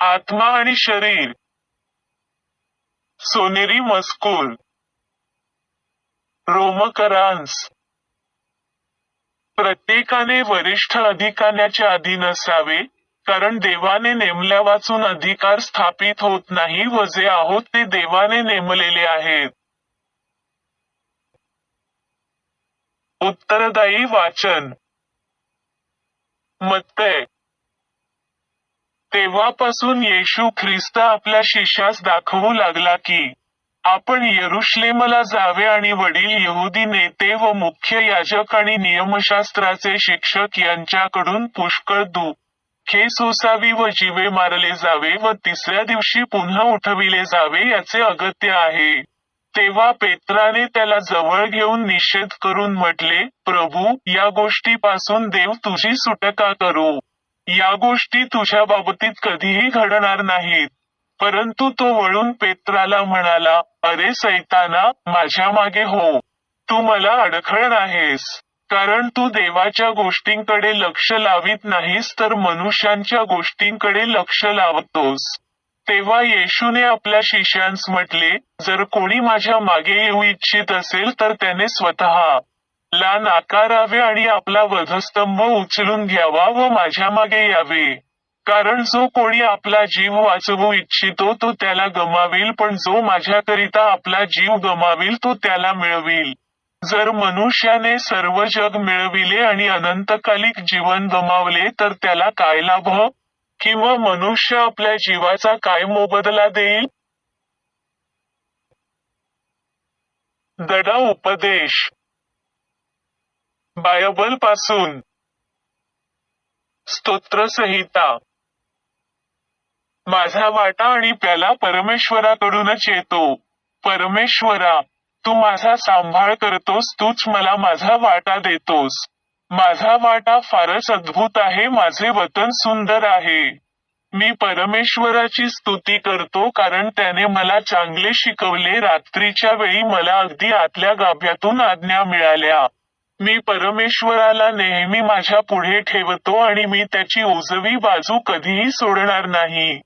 आत्मा आणि शरीर. सोनेरी मस्कूल. रोमकरांस. प्रत्येकाने वरिष्ठ अधिकाऱ्याच्या अधीन असावे कारण देवाने नेमल्या वाचून अधिकार स्थापित होत नाही व जे आहोत ते देवाने नेमलेले आहेत. उत्तरदायी वाचन. मत्तय. तेव्हापासून येशू ख्रिस्त आपल्या शिष्यास दाखवू लागला की आपण येरुश्लेमला जावे आणि वडील यहुदी नेते व मुख्य याजक आणि नियमशास्त्राचे शिक्षक यांच्याकडून पुष्कळ दुःखे सोसावी व जीवे मारले जावे व तिसऱ्या दिवशी पुन्हा उठविले जावे याचे अगत्य आहे. तेव्हा पेत्राने त्याला जवळ घेऊन निषेध करून म्हटले प्रभू या गोष्टीपासून देव तुझी सुटका करू. या गोष्टी तुझ्या बाबतीत कधीही घडणार नाहीत. परंतु तो वळून पेत्राला म्हणाला अरे सैताना माझ्या मागे हो. तू मला अडखळण आहेस कारण तू देवाच्या गोष्टींकडे लक्ष लावित नाहीस तर मनुष्यांच्या गोष्टींकडे लक्ष लावतोस. तेव्हा येशूने आपल्या शिष्यांस म्हटले जर कोणी माझ्या मागे येऊ इच्छित असेल तर त्याने स्वतः ला नाकारावे आणि आपला वधस्तंभ उचलून घ्यावा व माझ्या मागे यावे. कारण जो कोणी आपला जीव वाचवू इच्छितो तो त्याला गमावेल पण जो माझ्याकरिता आपला जीव गमावेल तो त्याला मिळवेल. जर मनुष्याने सर्व जग मिळविले आणि अनंतकालिक जीवन गमावले तर त्याला काय लाभ? किंवा मनुष्य आपल्या जीवाचा काय मोबदला देईल? दडा उपदेश. बायबलपासून स्तोत्रसंहिता. माझा वाटा आणि प्याला परमेश्वराकडूनच येतो. परमेश्वरा तू माझा सांभाळ करतोस तूच मला माझा वाटा देतोस. माझा वाटा फारच अद्भुत आहे माझे वतन सुंदर आहे. मी परमेश्वराची स्तुती करतो कारण त्याने मला चांगले शिकवले रात्रीच्या वेळी मला अगदी आतल्या गाभ्यातून आज्ञा मिळाल्या. मी परमेश्वराला नेहमी माझ्या पुढे ठेवतो आणि मी त्याची उजवी बाजू कधीही सोडणार नाही.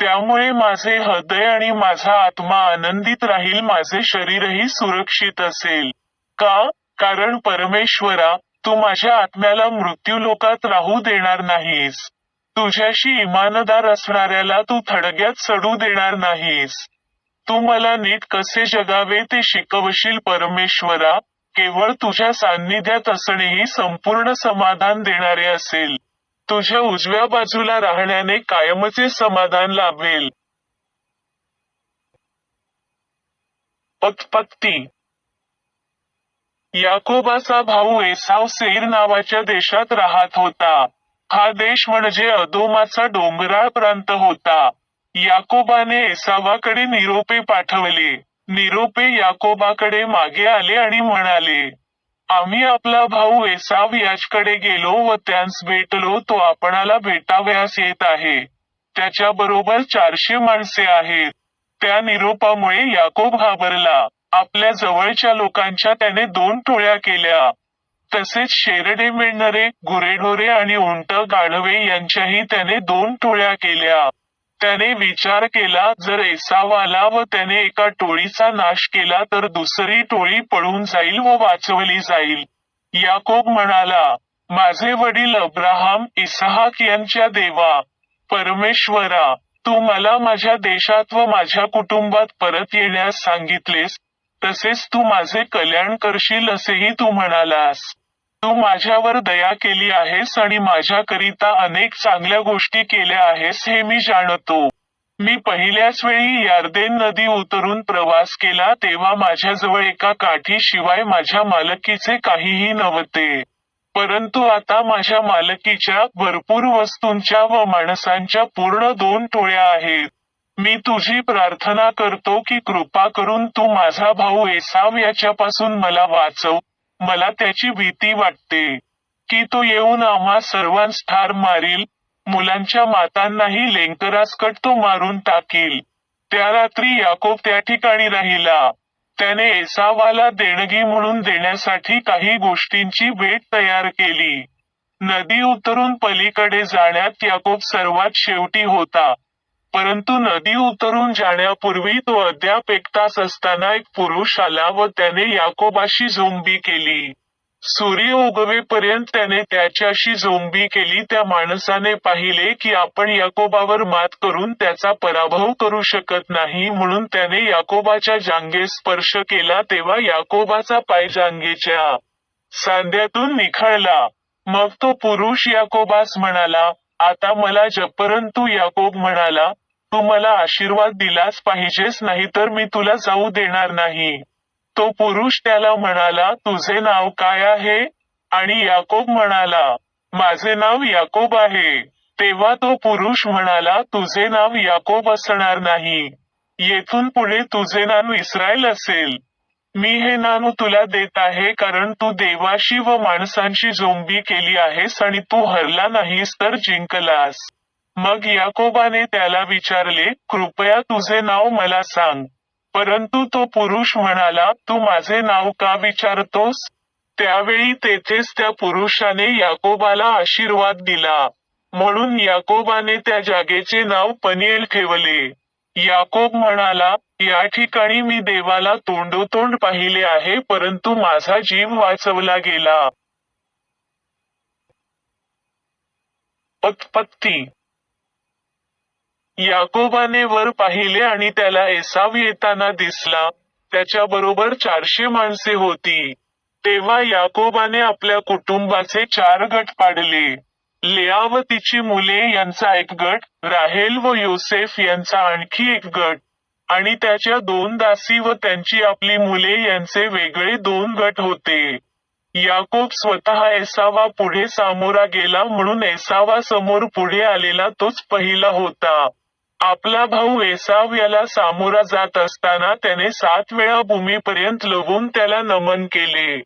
त्यामुळे माझे हृदय आणि माझा आत्मा आनंदित राहील माझे शरीरही सुरक्षित असेल. का? कारण परमेश्वरा तू माझ्या आत्म्याला मृत्यू लोकात राहू देणार नाहीस. तुझ्याशी इमानदार असणाऱ्याला तू थडग्यात चढू देणार नाहीस. तू मला नीट कसे जगावे ते शिकवशील परमेश्वरा? केवळ तुझ्या सान्निध्यात असणेही संपूर्ण समाधान देणारे असेल. तुझ्या उजव्या बाजूला राहण्याने कायमचे समाधान लाभेल. उत्पत्ती याकोबाचा भाऊ एसाव सेर नावाच्या देशात राहत होता. हा देश म्हणजे अदोमाचा डोंगराळ प्रांत होता. याकोबाने एसावाकडे निरोपे पाठवले. निरोपे याकोबाकडे मागे आले आणि म्हणाले आम्ही आपला भाऊ एसाव याचकडे गेलो व त्यांस भेटलो तो आपणाला भेटावयास येत आहे. त्याच्या बरोबर चारशे माणसे आहेत. त्या निरोपामुळे याकोब घाबरला. आपल्या जवळच्या लोकांच्या त्याने दोन टोळ्या केल्या. तसेच शेरडे मिळणारे गुरेढोरे आणि उंट गाढवे यांच्याही त्याने दोन टोळ्या केल्या. त्याने विचार केला जर एसाव आला व त्याने एका टोळीचा नाश केला तर दुसरी टोळी पळून जाईल व वाचवली जाईल. याकोब म्हणाला माझे वडील अब्राहम इसहाक यांच्या देवा परमेश्वरा तू मला माझ्या देशात व माझ्या कुटुंबात परत येण्यास सांगितलेस तसेच तू माझे कल्याण करशील असेही तू म्हणालास. तू माझ्यावर दया केली आहेस आणि माझ्याकरिता अनेक चांगल्या गोष्टी केल्या आहेस हे मी जाणतो. मी पहिल्याच वेळी यार्देन नदी उतरून प्रवास केला तेव्हा माझ्याजवळ एका काठी शिवाय माझ्या मालकीचे काहीही नव्हते. परंतु आता माझ्या मालकीच्या भरपूर वस्तूंच्या व माणसांच्या पूर्ण दोन टोळ्या आहेत. मी तुझी प्रार्थना करतो की कृपा करून तू माझा भाऊ एसाव याच्यापासून मला वाचव. मला त्याची भीती वाटते की तो येऊन आम्हा सर्वांस ठार मारील मुलांच्या मातांनाही लेंकरासकट तो मारून टाकील. त्या रात्री याकोब त्या ठिकाणी राहिला. त्याने एसावाला देणगी म्हणून देण्यासाठी काही गोष्टींची भेट तयार केली. नदी उतरून पलीकडे जाण्यात याकोब सर्वात शेवटी होता. परंतु नदी उतरून जाण्यापूर्वी तो अद्याप एकटाच असताना एक पुरुष आला व त्याने याकोबाशी झोंबी केली. सूर्य उगवेपर्यंत त्याने त्याच्याशी झोंबी केली. त्या माणसाने पाहिले की आपण याकोबावर मात करून त्याचा पराभव करू शकत नाही म्हणून त्याने याकोबाच्या जांगे स्पर्श केला तेव्हा याकोबाचा पाय जांगेच्या सांध्यातून निखळला. मग तो पुरुष याकोबास म्हणाला आता मला जप परंतु याकोब म्हणाला तू मला आशीर्वाद दिलाच पाहिजेस नाहीतर मी तुला जाऊ देणार नाही. तो पुरुष त्याला म्हणाला तुझे नाव काय आहे? आणि याकोब म्हणाला माझे नाव याकोब आहे. तेव्हा तो पुरुष म्हणाला तुझे नाव याकोब असणार नाही. येथून पुढे तुझे नाव इस्रायल असेल. मी हे नाणू तुला देत आहे कारण तू देवाशी व माणसांशी जोंबी केली आहेस आणि तू हरला नाहीस तर जिंकलास. मग याकोबाने त्याला विचारले कृपया तुझे नाव मला सांग. परंतु तो पुरुष म्हणाला तू माझे नाव का विचारतोस? त्यावेळी तेथेच त्या पुरुषाने याकोबाला आशीर्वाद दिला. म्हणून याकोबाने त्या जागेचे नाव पनियल ठेवले. याकोब म्हणाला या ठिकाणी मी देवाला तोंडोतोंड पाहिले आहे परंतु माझा जीव वाचवला गेला. उत्पत्ती याकोबाने वर पाहिले आणि त्याला एसाव येताना दिसला. त्याच्या बरोबर चारशे माणसे होती. तेव्हा याकोबाने आपल्या कुटुंबाचे चार गट पाडले. लेआ व तिची मुले यांचा एक गट राहेल व योसेफ यांचा आणखी एक गट. आणि त्याच्या दोन दासी व त्यांची आपली मुले यांचे वेगळे दोन गट होते. याकोब स्वतः एसावा पुढे सामोरा गेला म्हणून एसावा समोर पुढे आलेला तोच पहिला होता. आपला भाऊ एसाव याला सामोरा जात असताना त्याने सात वेळा भूमीपर्यंत लवून त्याला नमन केले.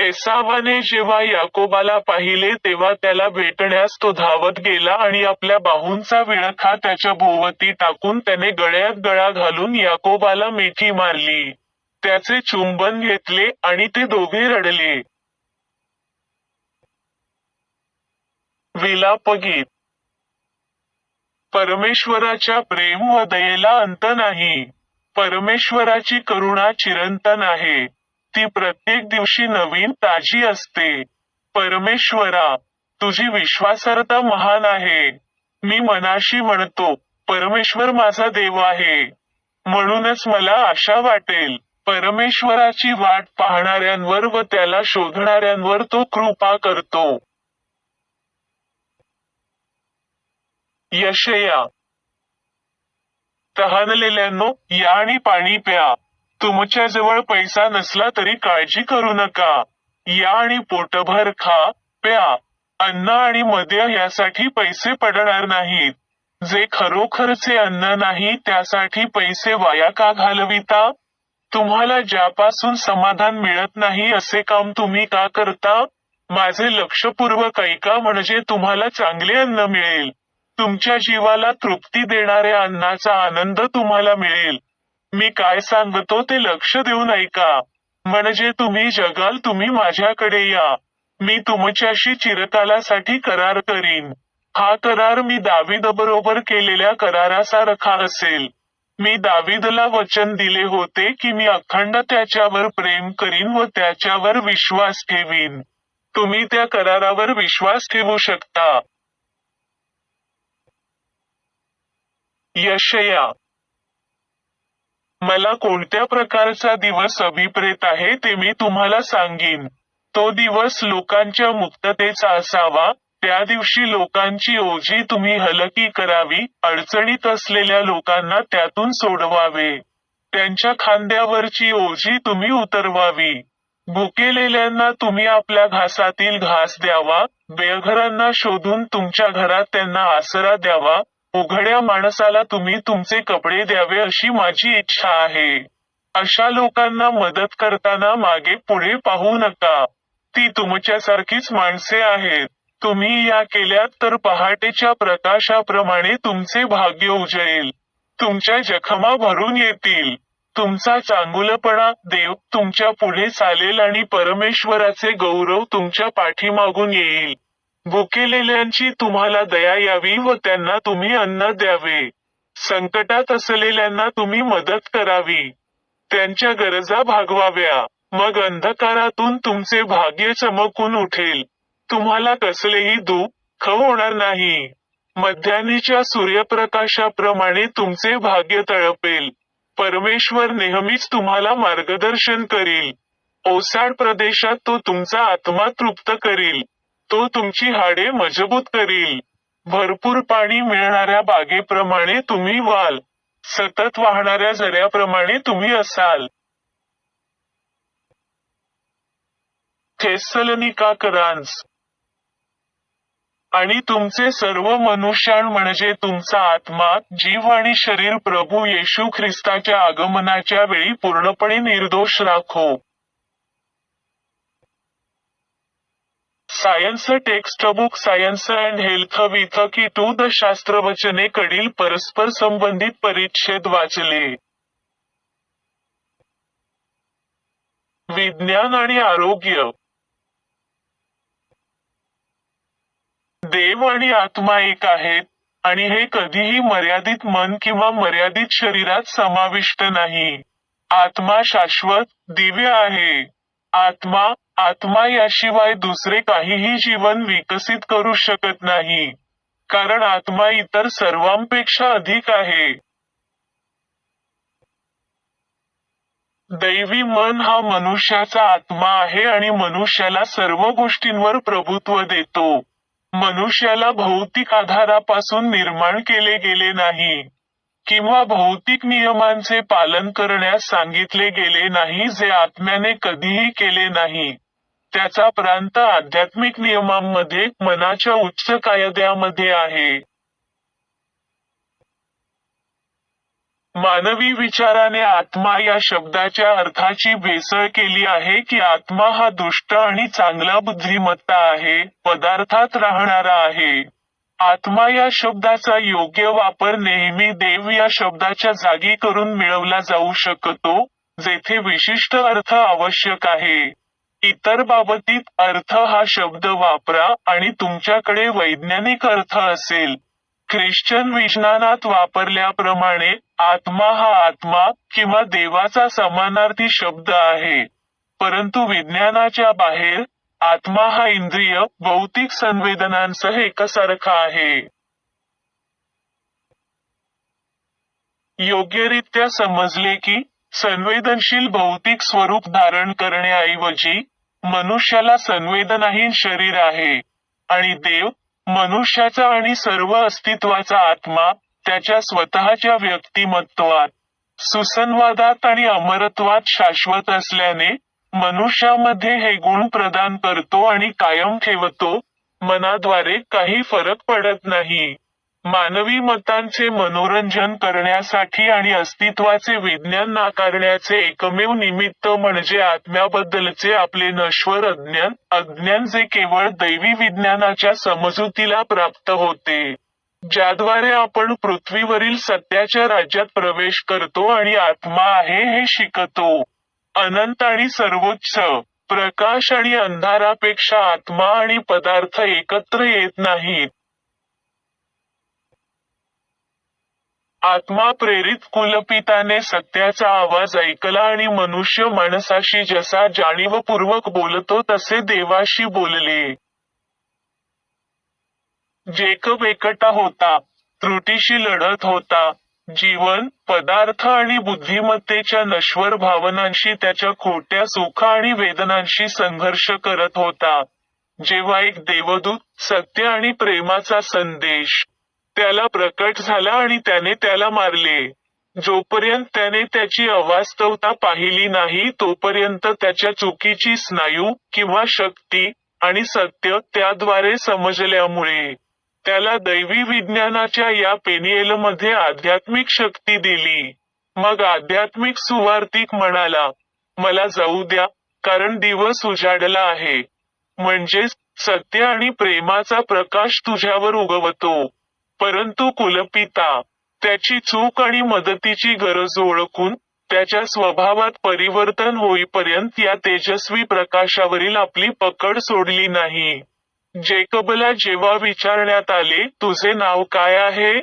एसावाने जेव्हा याकोबाला पाहिले तेव्हा त्याला भेटण्यास तो धावत गेला आणि आपल्या बाहूंचा विळखा त्याच्या भोवती टाकून त्याने गळ्यात गळा घालून याकोबाला मिठी मारली. त्याचे चुंबन घेतले आणि ते दोघे रडले. विलापगीत. परमेश्वराच्या प्रेम व दयेला अंत नाही. परमेश्वराची करुणा चिरंतन आहे. ती प्रत्येक दिवशी नवीन ताजी असते. परमेश्वरा तुझी विश्वासार्हता महान आहे. मी मनाशी म्हणतो परमेश्वर माझा देव आहे. म्हणूनच मला आशा वाटेल परमेश्वराची वाट पाहणाऱ्यांवर व त्याला शोधणाऱ्यांवर तो कृपा करतो. यशया. तहानलेल्यांनो या आणि पाणी प्या. तुमच्याजवळ पैसा नसला तरी काळजी करू नका. या आणि पोटभर खा प्या. अन्न आणि मद्य यासाठी पैसे पडणार नाहीत. जे खरोखरचे अन्न नाही त्यासाठी पैसे वाया का घालविता? तुम्हाला ज्यापासून समाधान मिळत नाही असे काम तुम्ही का करता? माझे लक्षपूर्वक ऐका म्हणजे तुम्हाला चांगले अन्न मिळेल. तुमच्या जीवाला तृप्ती देणाऱ्या अन्नाचा आनंद तुम्हाला मिळेल. मी काय सांगतो ते लक्ष देऊन ऐका म्हणजे तुम्ही जगाल तुम्ही माझ्याकडे या. मी तुमच्याशी चिरकालासाठी करार करीन. हा करार मी दावीद बरोबर केलेल्या करारासारखा असेल. मी दावीदला वचन दिले होते की मी अखंड त्याच्यावर प्रेम करीन व त्याच्यावर विश्वास ठेवीन. तुम्ही त्या करारावर विश्वास ठेवू शकता. यशया मला कोणत्या प्रकारचा दिवस अभिप्रेत आहे ते मी तुम्हाला सांगेन. तो दिवस लोकांच्या मुक्ततेचा असावा त्या दिवशी लोकांची ओझी तुम्ही हलकी करावी अडचणीत असलेल्या लोकांना त्यातून सोडवावे. त्यांच्या खांद्यावरची ओझी तुम्ही उतरवावी. भुकेलेल्यांना तुम्ही आपल्या घासातील घास द्यावा बेघरांना शोधून तुमच्या घरात त्यांना आसरा द्यावा उघड्या माणसाला तुम्ही तुमचे कपडे द्यावे अशी माझी इच्छा आहे. अशा लोकांना मदत करताना मागे पुढे पाहू नका. ती तुमच्यासारखीच माणसे आहेत. तुम्ही या केल्यात तर पहाटेच्या प्रकाशाप्रमाणे तुमचे भाग्य उजळेल तुमच्या जखमा भरून येतील. तुमचा चांगुलपणा देव तुमच्यापुढे चालेल आणि परमेश्वराचे गौरव तुमच्या पाठीमागून येईल. भुकेलेल्यांची तुम्हाला दया यावी व त्यांना तुम्ही अन्न द्यावे. संकटात असलेल्यांना तुम्ही मदत करावी. त्यांच्या गरजा भागवाव्या. मग अंधकारातून तुमचे भाग्य चमकून उठेल. तुम्हाला कसलेही दुःख होणार नाही. मध्यानीच्या सूर्यप्रकाशाप्रमाणे तुमचे भाग्य तळपेल. परमेश्वर नेहमीच तुम्हाला मार्गदर्शन करील. ओसाड प्रदेशात तो तुमचा आत्मा तृप्त करील. तो तुमची हाडे मजबूत करील. भरपूर पाणी मिळणाऱ्या बागेप्रमाणे तुम्ही व्हाल. सतत वाहणाऱ्या झऱ्याप्रमाणे तुम्ही असाल. थेसलनिकाकरांस आणि तुमचे सर्व मनुष्याण म्हणजे तुमचा आत्मा जीव आणि शरीर प्रभू येशू ख्रिस्ताच्या आगमनाच्या वेळी पूर्णपणे निर्दोष राखो. Science text book science and health with key to the शास्त्रवचने परस्पर संबंधित परिच्छेद वाचले. विज्ञान आणि आरोग्य. देव आणि आत्मा एक आहेत आणि हे कधीही मर्यादित मन किंवा मर्यादित शरीरात समाविष्ट नाही. आत्मा शाश्वत दिव्य आहे. आत्मा आत्मा याशिवाय दुसरे काहीही जीवन विकसित करू शकत नाही. कारण आत्मा इतर सर्वांपेक्षा अधिक आहे. दैवी मन हा मनुष्याचा आत्मा आहे आणि मनुष्याला सर्व गोष्टींवर प्रभुत्व देतो. मनुष्याला भौतिक आधारापासून निर्माण केले गेले नाही. किंवा भौतिक नियमांचे पालन करण्यास सांगितले गेले नाही जे आत्म्याने कधीही केले नाही. त्याचा प्रांत आध्यात्मिक नियमांमध्ये मनाच्या उच्च कायद्यामध्ये आहे. मानवी विचाराने आत्मा या शब्दाच्या अर्थाची भेसळ केली आहे की आत्मा हा दुष्ट आणि चांगला बुद्धिमत्ता आहे पदार्थात राहणारा आहे. आत्मा या शब्दाचा योग्य वापर नेहमी देव या शब्दाच्या जागी करून मिळवला जाऊ शकतो जेथे विशिष्ट अर्थ आवश्यक आहे. इतर बाबतीत अर्थ हा शब्द वापरा आणि तुमच्याकडे वैज्ञानिक अर्थ असेल. ख्रिश्चन विज्ञानात वापरल्याप्रमाणे आत्मा हा आत्मा किंवा देवाचा समानार्थी शब्द आहे. परंतु विज्ञानाच्या बाहेर आत्मा हा इंद्रिय भौतिक संवेदनांसह एकसारखा आहे. योग्यरित्या समजले की संवेदनशील भौतिक स्वरूप धारण करण्याऐवजी मनुष्याला संवेदनाहीन शरीर आहे. आणि देव मनुष्याचा आणि सर्व अस्तित्वाचा आत्मा त्याच्या स्वतःच्या व्यक्तिमत्वात सुसंवादात आणि अमरत्वात शाश्वत असल्याने मनुष्यामध्ये हे गुण प्रदान करतो आणि कायम ठेवतो मनाद्वारे काही फरक पडत नाही. मानवी मतांचे मनोरंजन करण्यासाठी आणि अस्तित्वाचे विज्ञान नाकारण्याचे एकमेव निमित्त म्हणजे आत्म्याबद्दलचे आपले नश्वर अज्ञान अज्ञान जे केवळ दैवी विज्ञानाच्या समजुतीला प्राप्त होते ज्याद्वारे आपण पृथ्वीवरील सत्याच्या राज्यात प्रवेश करतो आणि आत्मा आहे हे शिकतो. अनंत आणि सर्वोच्च. प्रकाश आणि अंधारापेक्षा आत्मा आणि पदार्थ एकत्र येत नाहीत. आत्मा प्रेरित कुलपिताने सत्याचा आवाज ऐकला आणि मनुष्य माणसाशी जसा जाणीवपूर्वक बोलतो तसे देवाशी बोलले. जेकब एकटा होता त्रुटीशी लढत होता. जीवन पदार्थ आणि बुद्धिमत्तेच्या नश्वर भावनांशी त्याच्या खोट्या सुख आणि वेदनांशी संघर्ष करत होता. जेव्हा एक देवदूत सत्य आणि प्रेमाचा संदेश त्याला प्रकट झाला आणि त्याने त्याला मारले. जोपर्यंत त्याने त्याची अवास्तवता पाहिली नाही तोपर्यंत त्याच्या चुकीची स्नायू किंवा शक्ती आणि सत्य त्याद्वारे समजल्यामुळे त्याला दैवी विज्ञानाच्या या पेनियलमध्ये आध्यात्मिक शक्ती दिली. मग आध्यात्मिक सुवार्तिक म्हणाला मला जाऊ द्या कारण दिवस उजाडला आहे. म्हणजेच सत्य आणि प्रेमाचा प्रकाश तुझ्यावर उगवतो. परंतु कुलपिता त्याची चूक आणि मदतीची गरज ओळखून त्याच्या स्वभावात परिवर्तन होईपर्यंत या तेजस्वी प्रकाशावरील आपली पकड सोडली नाही. जेकबला जेव्हा विचारण्यात आले तुझे नाव काय आहे?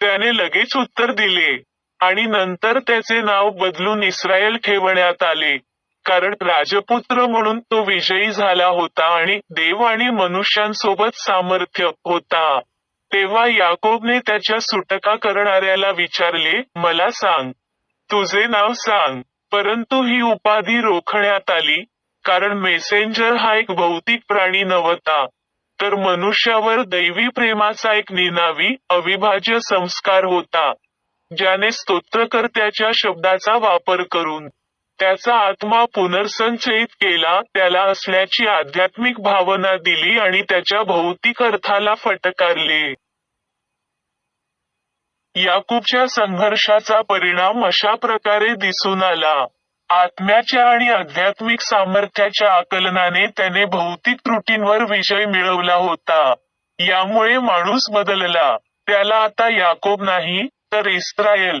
त्याने लगेच उत्तर दिले आणि नंतर त्याचे नाव बदलून इस्रायल ठेवण्यात आले. कारण राजपुत्र म्हणून तो विजयी झाला होता आणि देव आणि मनुष्यांसोबत सामर्थ्य होता. तेव्हा याकोबने त्याच्या सुटका करणाऱ्याला विचारले मला सांग तुझे नाव सांग. परंतु ही उपाधी रोखण्यात आली कारण मेसेंजर हा एक भौतिक प्राणी नव्हता. तर मनुष्यावर दैवी प्रेमाचा एक निनावी अविभाज्य संस्कार होता ज्याने स्तोत्रकर्त्याच्या शब्दाचा वापर करून त्याचा आत्मा पुनर्संचयित केला त्याला असण्याची आध्यात्मिक भावना दिली आणि त्याच्या भौतिक अर्थाला फटकारले. याकूबच्या संघर्षाचा परिणाम अशा प्रकारे दिसून आला. आत्म्याच्या आणि आध्यात्मिक सामर्थ्याच्या आकलनाने त्याने भौतिक त्रुटींवर विजय मिळवला होता. यामुळे माणूस बदलला. त्याला आता याकोब नाही तर इस्रायल.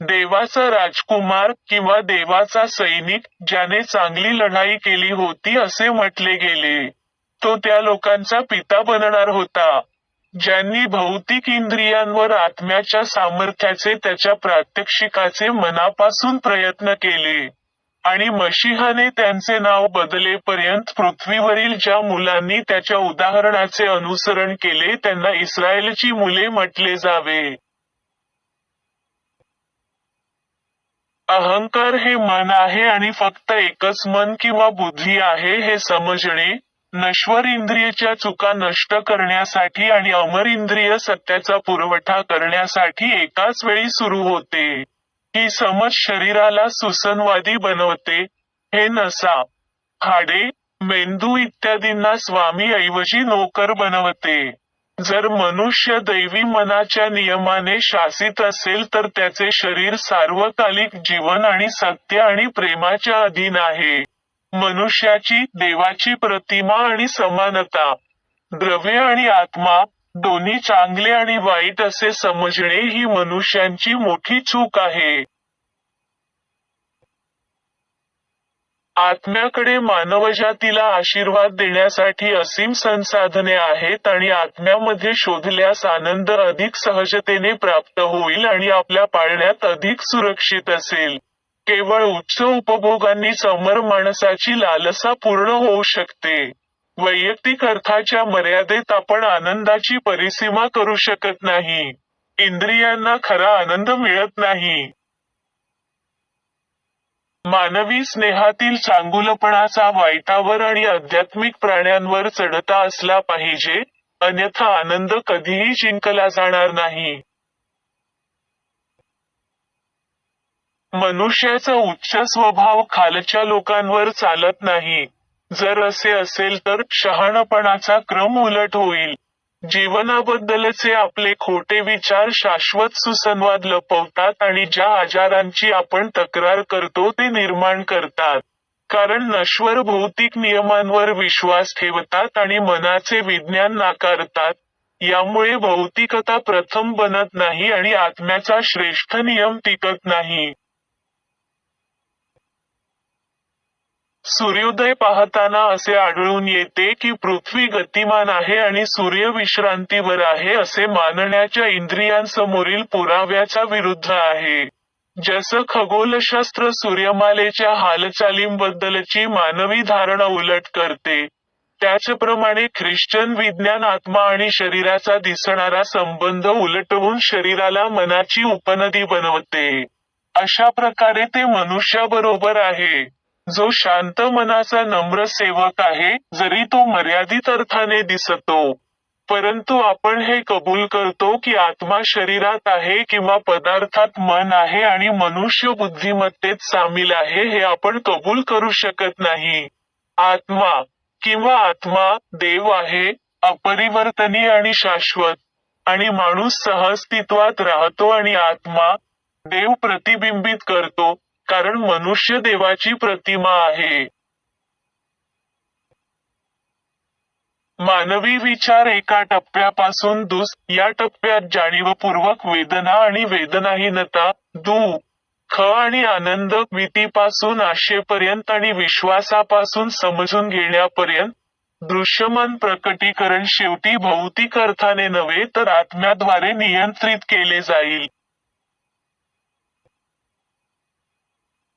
देवाचा राजकुमार किंवा देवाचा सैनिक ज्याने चांगली लढाई केली होती असे म्हटले गेले. तो त्या लोकांचा पिता बनणार होता. ज्यांनी भौतिक इंद्रियांवर आत्म्याच्या सामर्थ्याचे त्याच्या प्रात्यक्षिकाचे मनापासून प्रयत्न केले. आणि मशिहाने त्यांचे नाव बदलेपर्यंत पृथ्वीवरील ज्या मुलांनी त्याच्या उदाहरणाचे अनुसरण केले त्यांना इस्रायलची मुले म्हटले जावे. अहंकार हे मन आहे आणि फक्त एकच मन किंवा बुद्धी आहे हे समजणे नश्वर इंद्रियच्या चुका नष्ट करण्यासाठी आणि अमर इंद्रिय सत्याचा पुरवठा करण्यासाठी एकाच वेळी सुरू होते. ही समज शरीराला सुसंवादी बनवते. हे नसा हाडे मेंदू इत्यादींना स्वामी ऐवजी नोकर बनवते. जर मनुष्य दैवी मनाच्या नियमाने शासित असेल तर त्याचे शरीर सार्वकालिक जीवन आणि सत्य आणि प्रेमाच्या अधीन आहे. मनुष्याची देवाची प्रतिमा आणि समानता द्रव्य आणि आत्मा दोन्ही चांगले आणि वाईट असे समजणे ही मनुष्यांची मोठी चूक आहे. आत्म्याकडे मानवजातीला आशीर्वाद देण्यासाठी असीम संसाधने आहेत आणि आत्म्यामध्ये शोधल्यास आनंद अधिक सहजतेने प्राप्त होईल आणि आपल्या पाळण्यात अधिक सुरक्षित असेल. केवळ उच्च उपभोगांनी समर माणसाची लालसा पूर्ण होऊ शकते. वैयक्तिक अर्थाच्या मर्यादेत आपण आनंदाची परिसीमा करू शकत नाही. इंद्रियांना खरा आनंद मिळत नाही. मानवी स्नेहातील चांगुलपणाचा वाईटावर आणि आध्यात्मिक प्राण्यांवर चढता असला पाहिजे अन्यथा आनंद कधीही जिंकला जाणार नाही. मनुष्याचा उच्च स्वभाव खालच्या लोकांवर चालत नाही. जर असे असेल तर शहाणपणाचा क्रम उलट होईल. जीवनाबद्दलचे आपले खोटे विचार शाश्वत सुसंवाद लपवतात आणि ज्या आजारांची आपण तक्रार करतो ते निर्माण करतात. कारण नश्वर भौतिक नियमांवर विश्वास ठेवतात आणि मनाचे विज्ञान नाकारतात. यामुळे भौतिकता प्रथम बनत नाही आणि आत्म्याचा श्रेष्ठ नियम टिकत नाही. सूर्योदय पाहताना असे आढळून येते की पृथ्वी गतिमान आहे आणि सूर्य विश्रांतीवर आहे असे मानण्याच्या इंद्रियांसमोरील पुराव्याच्या विरुद्ध आहे. जसं खगोलशास्त्र सूर्यमालेच्या हालचालींबद्दलची मानवी धारणा उलट करते. त्याचप्रमाणे ख्रिश्चन विज्ञान आत्मा आणि शरीराचा दिसणारा संबंध उलटवून शरीराला मनाची उपनदी बनवते. अशा प्रकारे ते मनुष्याबरोबर आहे. जो शांत मनाचा नम्र सेवक आहे जरी तो मर्यादित अर्थाने दिसतो परंतु आपण हे कबूल करतो की आत्मा शरीरात आहे किंवा पदार्थात मन आहे आणि मनुष्य बुद्धिमत्तेत सामील आहे हे आपण कबूल करू शकत नाही. आत्मा किंवा आत्मा देव आहे अपरिवर्तनीय आणि शाश्वत आणि माणूस सहअस्तित्वात राहतो आणि आत्मा देव प्रतिबिंबित करतो कारण मनुष्य देवाची प्रतिमा आहे. मानवी विचार एका टप्प्यापासून दुस या टप्प्यात जाणीवपूर्वक वेदना आणि वेदनाहीनता दुःख आणि आनंद भीतीपासून आशेपर्यंत आणि विश्वासापासून समजून घेण्यापर्यंत दृश्यमान प्रकटीकरण शेवटी भौतिक अर्थाने नव्हे तर आत्म्याद्वारे नियंत्रित केले जाईल.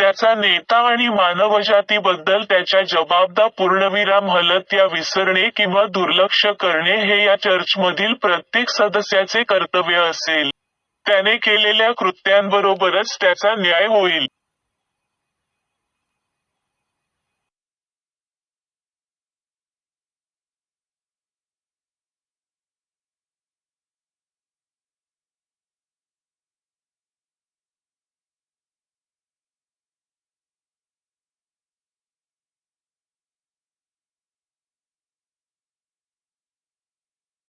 त्याचा नेता आणि मानवजातीबद्दल त्याच्या जबाबदा पूर्णविराम हलत या विसरणे किंवा दुर्लक्ष करणे हे या चर्चमधील प्रत्येक सदस्याचे कर्तव्य असेल. त्याने केलेल्या कृत्यांबरोबरच त्याचा न्याय होईल.